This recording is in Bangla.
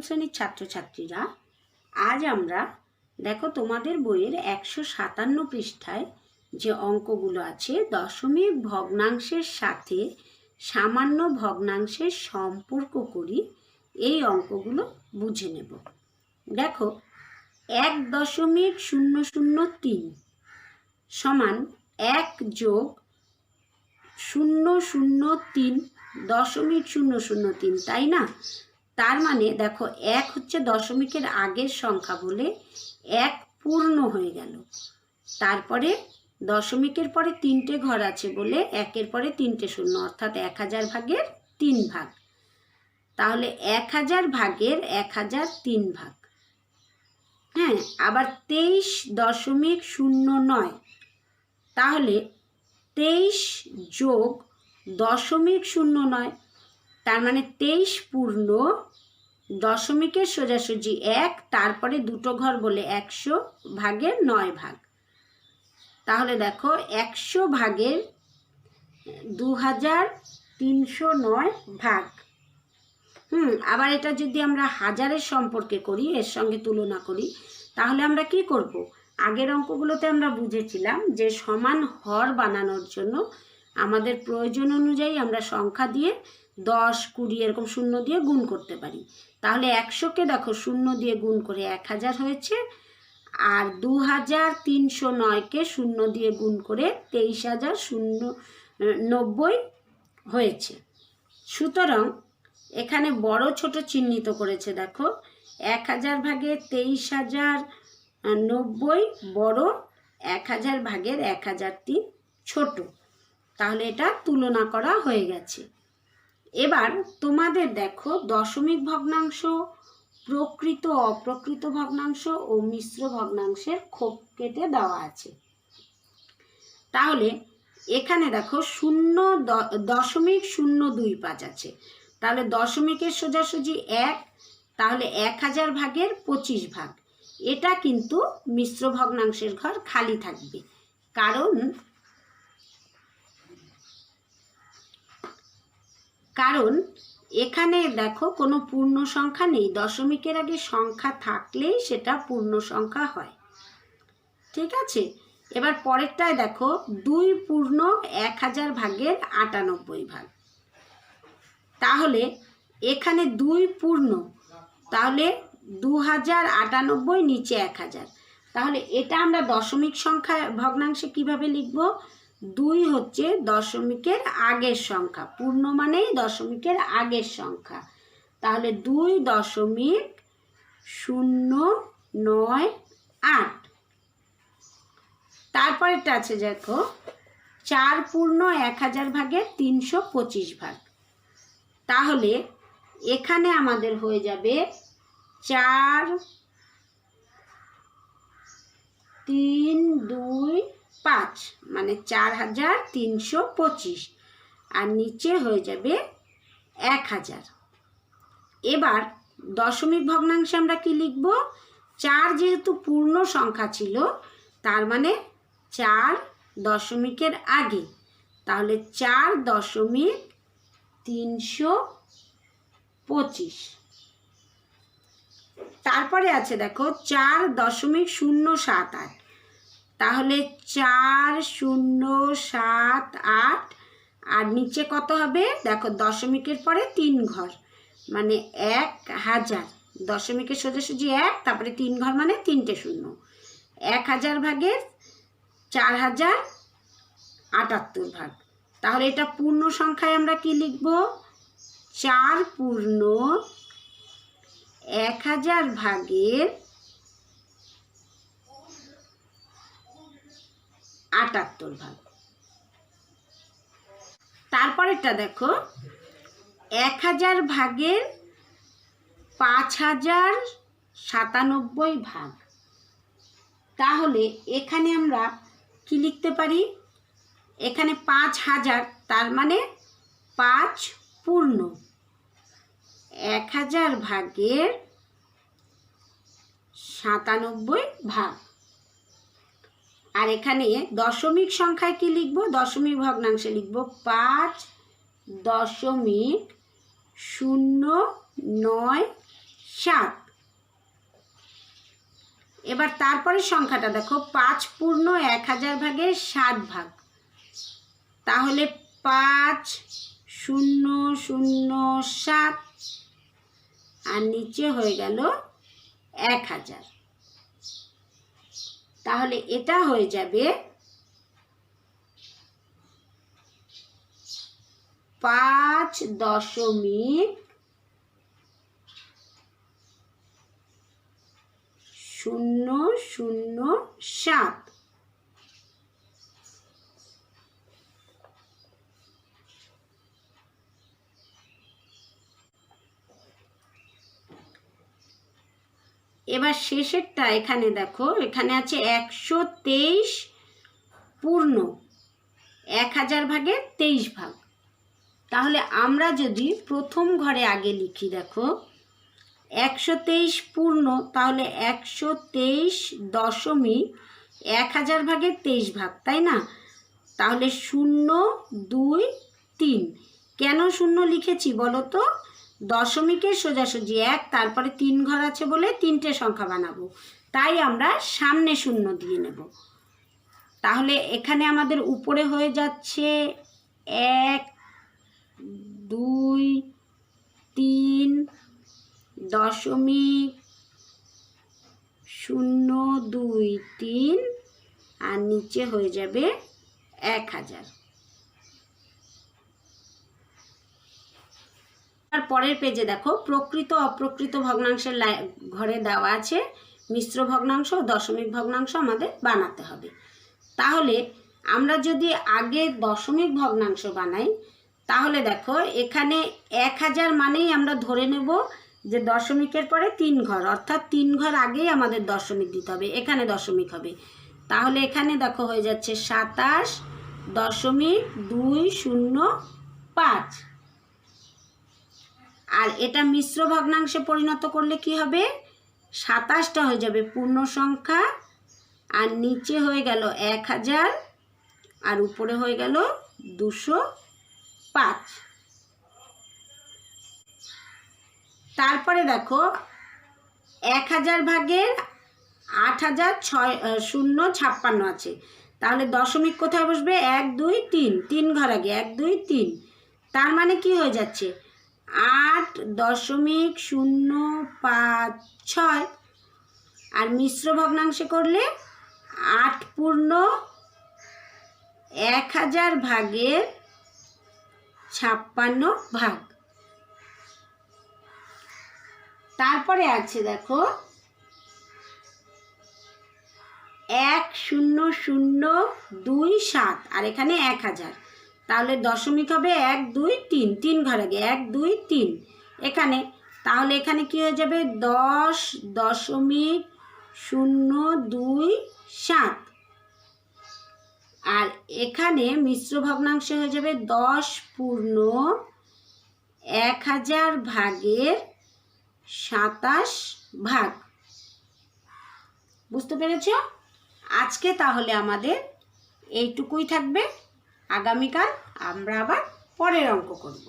শ্রেণির ছাত্রছাত্রীরা, আজ আমরা দেখো তোমাদের বইয়ের একশো সাতান্ন পৃষ্ঠায় যে অঙ্কগুলো আছে, দশমিক ভগ্নাংশের সাথে সামান্য ভগ্নাংশের সম্পর্ক করি, এই অঙ্কগুলো বুঝে নেব। দেখো, এক দশমিক শূন্য শূন্য তিন সমান এক যোগ শূন্য শূন্য তিন দশমিক শূন্য শূন্য তিন, তাই না? তার মানে দেখো, এক হচ্ছে দশমিকের আগের সংখ্যা বলে এক পূর্ণ হয়ে গেল। তারপরে দশমিকের পরে তিনটে ঘর আছে বলে একের পরে তিনটে শূন্য, অর্থাৎ এক হাজার ভাগের তিন ভাগ। তাহলে এক হাজার ভাগের এক হাজার তিন ভাগ। হ্যাঁ আবার তেইশ দশমিক শূন্য নয়। তাহলে তেইশ যোগ দশমিক শূন্য নয়, তার মানে তেইশ পূর্ণ দশমিকের সোজাসুজি এক, তারপরে দুটো ঘর বলে একশো ভাগের নয় ভাগ। তাহলে দেখো, একশো ভাগের দু হাজার তিনশো নয় ভাগ। হুম, আবার এটা যদি আমরা হাজারের সম্পর্কে করি, এর সঙ্গে তুলনা করি, তাহলে আমরা কি করব? আগের অঙ্কগুলোতে আমরা বুঝেছিলাম যে সমান হর বানানোর জন্য আমাদের প্রয়োজন অনুযায়ী আমরা সংখ্যা দিয়ে দশ, কুড়ি এরকম শূন্য দিয়ে গুণ করতে পারি। তাহলে একশোকে দেখো শূন্য দিয়ে গুণ করে এক হাজার হয়েছে। আর দু হাজার তিনশো নয়কে শূন্য দিয়ে গুণ করে তেইশ হাজার শূন্য, নব্বই হয়েছে। সুতরাং এখানে বড় ছোট চিহ্নিত করেছে দেখো। এক হাজার ভাগে তেইশ হাজার নব্বই, বড় এক হাজার ভাগের এক হাজার তিন, ছোট। তাহলে এটা তুলনা করা হয়ে গেছে। এবার তোমাদের দেখো দশমিক ভগ্নাংশ, প্রকৃত অপ্রকৃত ভগ্নাংশ ও মিশ্র ভগ্নাংশের খোপ কেটে দেওয়া আছে। তাহলে এখানে দেখো শূন্য দশমিক শূন্য দুই পাঁচ আছে। তাহলে দশমিকের সোজাসুজি এক, তাহলে এক হাজার ভাগের পঁচিশ ভাগ। এটা কিন্তু মিশ্র ভগ্নাংশের ঘর খালি থাকবে। কারণ কারণ এখানে দেখো কোনো পূর্ণ সংখ্যা নেই। দশমিকের আগে সংখ্যা থাকলেই সেটা পূর্ণ সংখ্যা হয়। ঠিক আছে? এবার পরেরটায় দেখো, দুই পূর্ণ এক হাজার ভাগের আটানব্বই ভাগ। তাহলে এখানে দুই পূর্ণ, তাহলে দু হাজার আটানব্বই, নিচে এক হাজার। তাহলে এটা আমরা দশমিক সংখ্যা ভগ্নাংশে কীভাবে লিখব? দুই হচ্ছে দশমিকের আগের সংখ্যা। পূর্ণ মানেই দশমিকের আগের সংখ্যা। তাহলে দুই দশমিক শূন্য নয় আট। তারপরেরটা আছে দেখো, চার পূর্ণ এক হাজার ভাগের তিনশো পঁচিশ ভাগ। তাহলে এখানে আমাদের হয়ে যাবে চার, তিন, দুই পাঁচ মানে চার হাজার তিনশো পঁচিশ। আর নিচে হয়ে যাবে এক হাজার। এবার দশমিক ভগ্নাংশে আমরা কি লিখব? চার যেহেতু পূর্ণ সংখ্যা ছিল, তার মানে চার দশমিকের আগে। তাহলে চার দশমিক তিনশো পঁচিশ। তারপরে আছে দেখো, চার দশমিক শূন্য সাত আট। তাহলে চার শূন্য সাত আট, আর নিচে কত হবে? দেখো, দশমিকের পরে তিন ঘর মানে এক হাজার। দশমিকের সোজাসুজি এক, তারপরে তিন ঘর মানে তিনটে শূন্য। এক হাজার ভাগের চার হাজার আটাত্তর ভাগ। তাহলে এটা পূর্ণ সংখ্যায় আমরা কি লিখব? চার পূর্ণ এক হাজার ভাগের আটাত্তর ভাগ। তারপরেরটা দেখো, এক হাজার ভাগের পাঁচ হাজার সাতানব্বই ভাগ। তাহলে এখানে আমরা কি লিখতে পারি? এখানে পাঁচ হাজার, তার মানে পাঁচ পূর্ণ। এক হাজার ভাগের সাতানব্বই ভাগ। আর এখানে দশমিক সংখ্যায় কি লিখব? দশমিক ভগ্নাংশে লিখব পাঁচ দশমিক শূন্য নয় সাত। এবার তারপরে সংখ্যাটা দেখো, পাঁচ পূর্ণ এক হাজার ভাগের সাত ভাগ। তাহলে পাঁচ শূন্য শূন্য সাত, আর নিচে হয়ে গেল এক হাজার। তাহলে এটা হয়ে যাবে পাঁচ দশমিক শূন্য শূন্য সাত। এবার শেষেরটা এখানে দেখো, এখানে আছে একশো তেইশ পূর্ণ। এক হাজার ভাগে তেইশ ভাগ। তাহলে আমরা যদি প্রথম ঘরে আগে লিখি, দেখো, একশো তেইশ পূর্ণ, তাহলে একশো তেইশ দশমিক এক হাজার ভাগের তেইশ ভাগ, তাই না? তাহলে শূন্য দুই তিন। কেন শূন্য লিখেছি বলো তো? দশমিকের সোজাসুজি এক, তারপরে তিন ঘর আছে বলে তিনটে সংখ্যা বানাবো। তাই আমরা সামনে শূন্য দিয়ে নেব। তাহলে এখানে আমাদের উপরে হয়ে যাচ্ছে এক, দুই, তিন, দশমিক শূন্য দুই তিন, আর নিচে হয়ে যাবে এক হাজার। আর পরের পেজে দেখো, প্রকৃত অপ্রকৃত ভগ্নাংশের ঘরে দেওয়া আছে, মিশ্র ভগ্নাংশ, দশমিক ভগ্নাংশ আমাদের বানাতে হবে। তাহলে আমরা যদি আগে দশমিক ভগ্নাংশ বানাই, তাহলে দেখো, এখানে এক হাজার মানেই আমরা ধরে নেব যে দশমিকের পরে তিন ঘর, অর্থাৎ তিন ঘর আগেই আমাদের দশমিক দিতে হবে, এখানে দশমিক হবে। তাহলে এখানে দেখো হয়ে যাচ্ছে সাতাশ দশমিক দুই শূন্য পাঁচ। আর এটা মিশ্র ভগ্নাংশে পরিণত করলে কি হবে? সাতাশটা হয়ে যাবে পূর্ণ সংখ্যা আর নিচে হয়ে গেল এক হাজার, আর উপরে হয়ে গেল দুশো পাঁচ। তারপরে দেখো, এক হাজার ভাগের আট হাজার ছয় শূন্য ছাপ্পান্ন আছে। তাহলে দশমিক কোথায় বসবে? এক, দুই, তিন। তিন ঘর আগে, এক, দুই, তিন। তার মানে কি হয়ে যাচ্ছে? আট দশমিক শূন্য পাঁচ ছয়। আর মিশ্র ভগ্নাংশে করলে আট পূর্ণ এক হাজার ভাগের ছাপ্পান্ন ভাগ। তারপরে আছে দেখো, এক শূন্য শূন্য দুই সাত, আর এখানে এক হাজার। তাহলে দশমিক হবে এক, দুই, তিন। তিন ঘর আগে এক, দুই, তিন। এখানে, তাহলে এখানে কি হয়ে যাবে? দশ দশমিক শূন্য দুই সাত। আর এখানে মিশ্র ভগ্নাংশে হয়ে যাবে দশ পূর্ণ এক হাজার ভাগের সাতাশ ভাগ। বুঝতে পেরেছ? আজকে তাহলে আমাদের এইটুকুই থাকবে। আগামীকাল আমরা আবার পরের অঙ্ক করব।